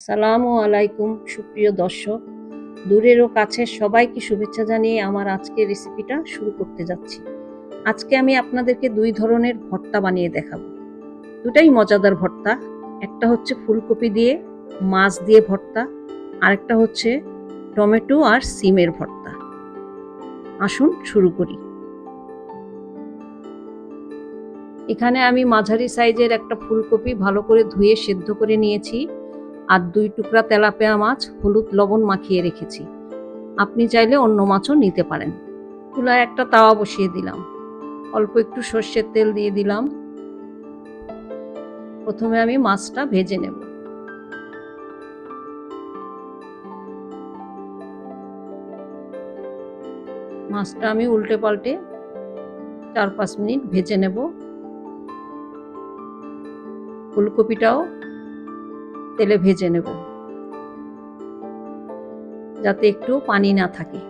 সালামু আলাইকুম, সুপ্রিয় দর্শক। দূরের ও কাছের সবাইকে শুভেচ্ছা জানিয়ে আমার আজকের রেসিপিটা শুরু করতে যাচ্ছি। আজকে আমি আপনাদেরকে দুই ধরনের ভর্তা বানিয়ে দেখাবো। দুটাই মজাদার ভর্তা। একটা হচ্ছে ফুলকপি দিয়ে মাছ দিয়ে ভর্তা। আরেকটা হচ্ছে টমেটো আর সিমের ভর্তা। আসুন, শুরু করি। এখানে আমি মাঝারি সাইজের একটা ফুলকপি ভালো করে ধুয়ে সেদ্ধ করে নিয়েছি। আর দুই টুকরা তেলাপিয়া মাছ হলুদ লবণ মাখিয়ে রেখেছি। আপনি চাইলে অন্য মাছও নিতে পারেন। চুলায় একটা তাওয়া বসিয়ে দিলাম। অল্প একটু সর্ষের তেল দিয়ে দিলাম। প্রথমে আমি মাছটা ভেজে নেব। মাছটা আমি উল্টে পাল্টে চার পাঁচ মিনিট ভেজে নেব। ফুলকপিটাও তেলে ভেজে নেব। যাতে একটু পানি না থাকে।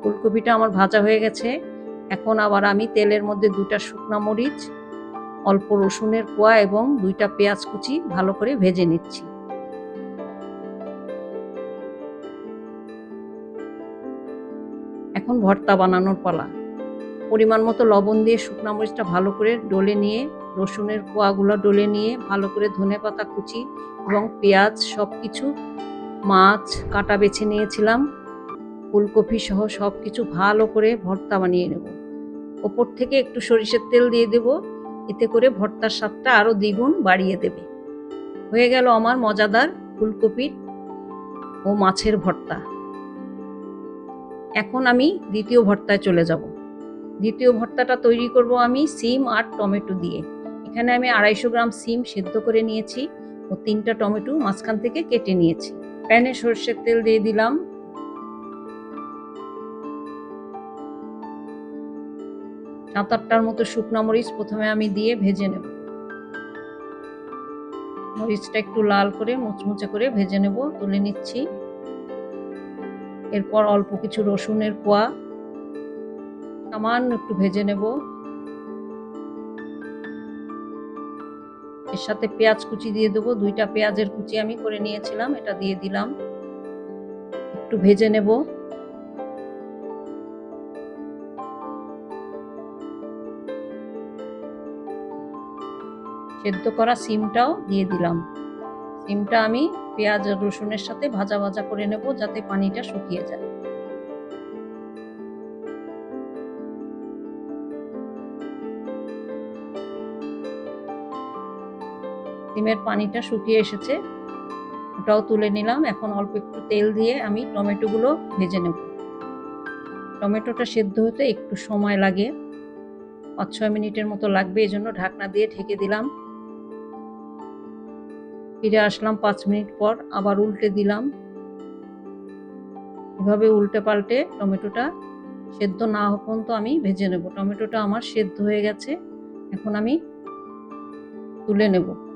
ফুলকপিটা আমার ভাজা হয়ে গেছে। এখন আবার আমি তেলের মধ্যে দুটা শুকনো মরিচ, অল্প রসুনের কোয়া এবং দুইটা পেঁয়াজ কুচি ভালো করে ভেজে নিচ্ছি। এখন ভর্তা বানানোর পালা। পরিমাণ মতো লবণ দিয়ে শুকনো মরিচটা ভালো করে ডলে নিয়ে, রসুনের কোয়াগুলো ডলে নিয়ে ভালো করে ধনে পাতা কুচি এবং পেঁয়াজ সব কিছু মাছ কাটা বেছে নিয়েছিলাম। ফুলকপি সহ সব কিছু ভালো করে ভর্তা বানিয়ে নেব। ওপর থেকে একটু সরিষার তেল দিয়ে দেব। এতে করে ভর্তার স্বাদটা আরও দ্বিগুণ বাড়িয়ে দেবে। হয়ে গেল আমার মজাদার ফুলকপির ও মাছের ভর্তা। এখন আমি দ্বিতীয় ভর্তায় চলে যাব। দ্বিতীয় ভর্তাটা তৈরি করব আমি সিম আর টমেটো দিয়ে। এখানে আমি আড়াইশো গ্রাম সিম সেদ্ধ করে নিয়েছি ও তিনটা টমেটো মাঝখান থেকে কেটে নিয়েছি। প্যানে সর্ষের তেল দিয়ে দিলাম। সাত আটটার মতো শুকনো মরিচ প্রথমে আমি দিয়ে ভেজে নেব। মরিচটা একটু লাল করে মুচমুচে করে ভেজে নেব, তুলে নিচ্ছি। এরপর অল্প কিছু রসুনের কোয়া সামান্য একটু ভেজে নেব। এর সাথে পেঁয়াজ কুচি দিয়ে দেবো। দুইটা পেঁয়াজের কুচি আমি করে নিয়েছিলাম, এটা দিয়ে দিলাম। একটু ভেজে নেব। সেদ্ধ করা সিমটাও দিয়ে দিলাম। সিমটা আমি পেঁয়াজ রসুনের সাথে ভাজা ভাজা করে নেব যাতে পানিটা শুকিয়ে যায়। ডিমের পানিটা শুকিয়ে এসেছে। ওটাও তুলে নিলাম। এখন অল্প একটু তেল দিয়ে আমি টমেটোগুলো ভেজে নেব। টমেটোটা সেদ্ধ হতে একটু সময় লাগে। পাঁচ ছয় মিনিটের মতো লাগবে এই জন্য ঢাকনা দিয়ে ঢেকে দিলাম। ফিরে আসলাম পাঁচ মিনিট পর, আবার উল্টে দিলাম। এভাবে উল্টে পাল্টে টমেটোটা সেদ্ধ না হওয়া পর্যন্ত আমি ভেজে নেব। টমেটোটা আমার সেদ্ধ হয়ে গেছে। এখন আমি তুলে নেব।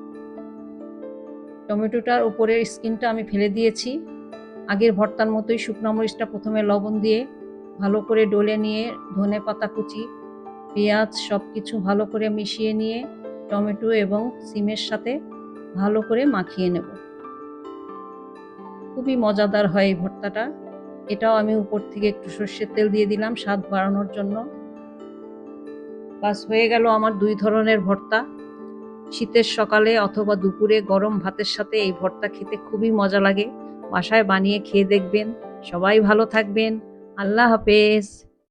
টমেটোটার উপরের স্কিনটা আমি ফেলে দিয়েছি। আগের ভর্তার মতোই শুকনো মরিচটা প্রথমে লবণ দিয়ে ভালো করে ডলে নিয়ে ধনে পাতা কুচি, পেঁয়াজ সব কিছু ভালো করে মিশিয়ে নিয়ে টমেটো এবং সিমের সাথে ভালো করে মাখিয়ে নেব। খুবই মজাদার হয় এই ভর্তাটা। এটাও আমি উপর থেকে একটু সর্ষের তেল দিয়ে দিলাম, স্বাদ বাড়ানোর জন্য। বাস হয়ে গেল আমার দুই ধরনের ভর্তা। শীতের সকালে অথবা দুপুরে গরম ভাতের সাথে এই ভর্তা খেতে খুবই মজা লাগে। বাসায় বানিয়ে খেয়ে দেখবেন। সবাই ভালো থাকবেন। আল্লাহ হাফেজ।